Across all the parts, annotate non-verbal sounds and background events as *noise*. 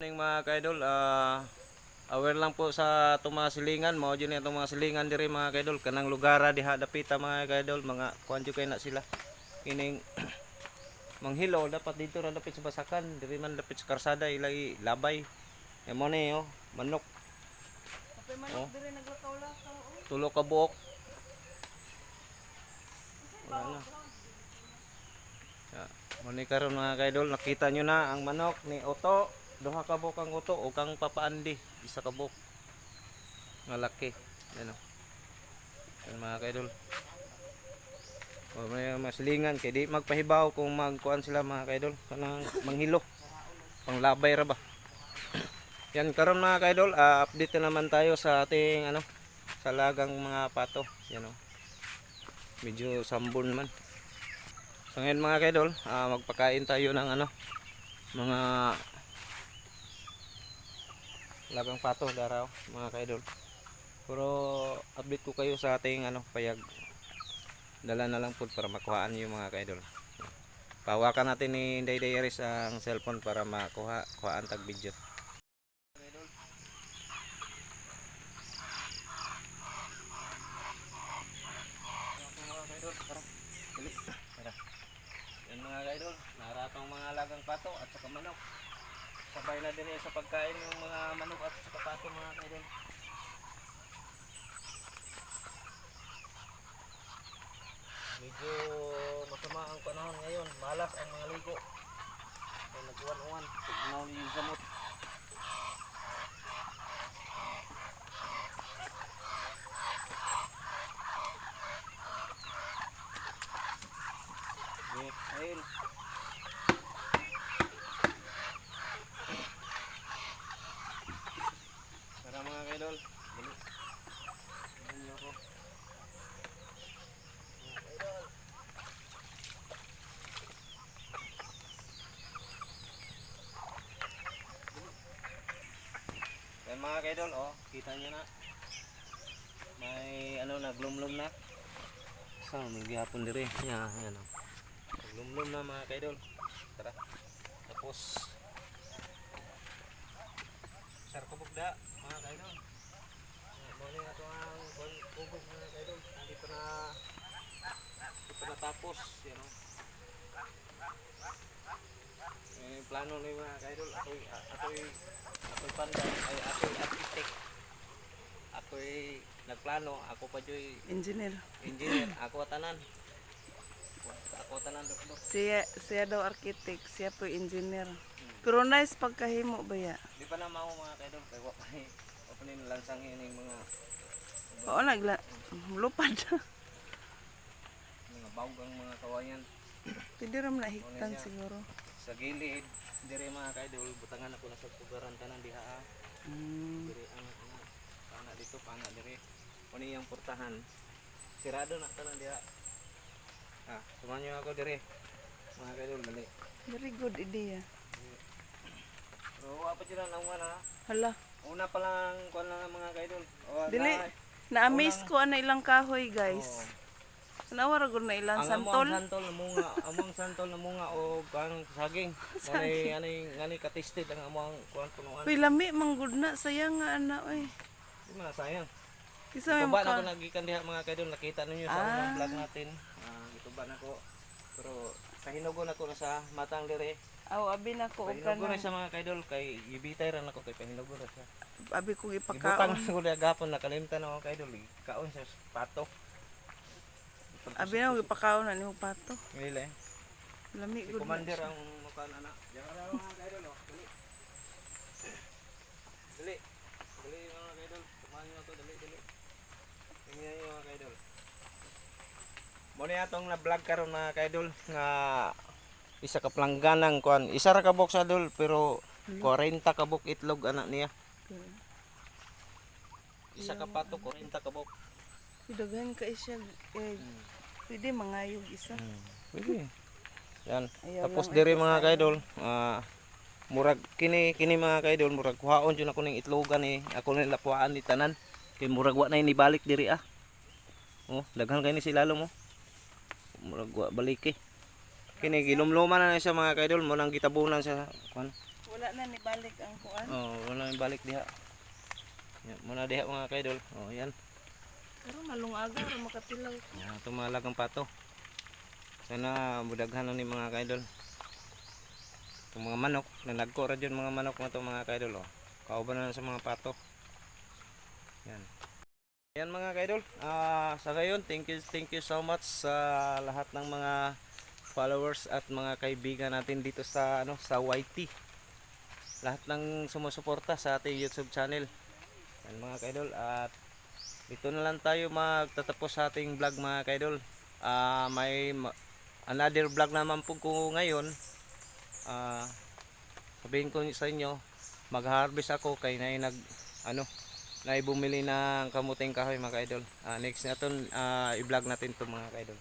Morning mga kaidol, ah aware lang po sa itong mga silingan, mao dyan itong mga silingan diri mga kaidol, kanang lugara diha dapita mga kaidol, mga kuan jud kay na sila. Kining *clears throat* manghilo dapat dito ra dapit sa basakan, diri man dapit sa karsada ilay labay. E mo ni oh, manok, Kapay manok diri naglakaw-lakaw. oh. tulo ka buok. Wala na. Ya, mo ni karon mga kaidol, nakita nyo na ang manok ni Oto. Duha ka buok ang Oto o kang papaandi, isa ka buok. Nga laki. Yan o. Yan mga kaidol. O may masilingan kay di magpahibaw kung magkuan sila mga kaidol kanang manghilo. Panglabay ra ba. *clears throat* Yan karon mga kaidol, ah, update na naman tayo sa ating ano sa lagang mga pato. Yan o. Medyo sambon naman. So ngayon mga kaidol, ah, magpakain tayo ng ano mga lagang pato daraw mga kaidol. Pero update ko kayo sa ating ano payag dala na lang po para makuhaan niyo mga kaidol. Pawakan natin ni Day Diaries ang cellphone para makuha kuhaan tag video. mga kaidol, naratong mga lagang pato at saka manok. Sabay na din eh sa pagkain yung mga manok at saka pato mga kaidol. Medyo masama ang panahon ngayon. Malas ang mga ligo. Ay nagkuhan-uhan. Tignaw yung gamot. Yes, ayun. Tara mga kaidol. Dali. Dali niyo ako. Mga kaidol. Yan mga kaidol, oh, kita niyo na. May ano na, glumlum na. Saan, may gihapon diri. Yan, yan oh. Lumlum na mga kaidol. Tara. Tapos sarkubugda mga kaidol. Muli na ito ang kubog mga kaidol. Hindi pa na hindi pa natapos. Yan o. Eh, plano ni mga kaidol. Ako'y ako'y ako'y panday. Ay ako'y architect. Ako'y nagplano. Ako pa joy Engineer. engineer. Ako tanan. Ako tanan doktor. Siya, siya daw architect, siya po engineer. Pero nice pagkahimo ba ya? Di pa na mao mga kaidol kay wa ni lansang ini mga Oo, nagla... Lupad. mga bawgang mga kawayan Pwede rin nahiktan siguro. sa gilid dire mga kaidol butangan ako na sa tugaran tanan diha. Mm. dire ang pana dito pana dire kuni yung portahan sirado na tanan diha ah sumanyo ako dire mga kaidol dali Very good idea. pero wa pa nang wala Hala. Una pa lang kuan lang ang mga kaidol o Dili. na- Na-amaze ko ana ilang kahoy, guys. Oo. Nawara gud na ilang ang santol. among santol? na munga among santol na munga o kanang saging. *laughs* Ngani ngani ngani katisted ang among kuan punuan. Uy, lami manggod na sayang nga ana oy. di man sayang. Kisa may ako maka... nagikan diha mga kaidol nakita ninyo sa unang vlog natin. Ah ituban ako pero sa hinugon ako na sa matang dire Aw, abi na ko og pahinugon na sa mga kaidol kay ibitay ra nako kay pahinugon ra siya abi ko ibutang ipakaon. *laughs* na ko diha gapon nakalimtan ako kaidol kaon sa pato Abi na ko ipakaon na nimo pato. Nila eh. Lami Si gud. na Commander siya. ang mukha na na. Diyan ka na mga kaidol oh. Dali mga kaidol. Tumahan nyo ako. Dali, dali. Tingnan nyo mga kaidol. Muna atong na-vlog karon mga kaidol nga isa ka plangganang kuan. Isa ra ka box adol pero 40 ka buk itlog anak niya. Isa ka pato 40 ka buk. Daghan ka siya eh, pwede mangayog isa. Pwede. Yan. Ayaw Tapos diri mga kaidol, ah murag kini kini mga kaidol murag kuhaon jud ako ning itlogan ni ako ni lapuan ni tanan. Kay murag wa na ni balik diri ah. Oh, daghan kay ni sila mo. Murag wa balik eh. Kini gilumluman na siya mga kaidol mo nang gitabunan sa kuan. Wala na ni balik ang kuan. Oh, wala yung balik diha. Yan, muna diha mga kaidol. Oh, yan. Pero malungaga ra makatilaw. Yan, tumalag ang pato. Sana budaghan na ni mga kaidol. Itong mga manok, na nagkora dyan mga manok na to mga kaidol. Oh. Kauban na sa mga pato. Yan. Yan mga kaidol. Ah, sa ngayon, thank you, thank you so much sa lahat ng mga followers at mga kaibigan natin dito sa ano sa YT. Lahat ng sumusuporta sa ating YouTube channel. Yan mga kaidol at dito na lang tayo magtatapos sa ating vlog mga kaidol. Ah, may ma- another vlog naman po ko ngayon. Ah, sabihin ko sa inyo, mag-harvest ako kay na nag ano, na bumili ng kamuting kahoy mga kaidol. Ah, next na to i-vlog natin to mga kaidol.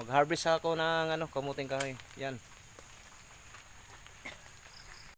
Mag-harvest ako ng ano, kamuting kahoy. Yan.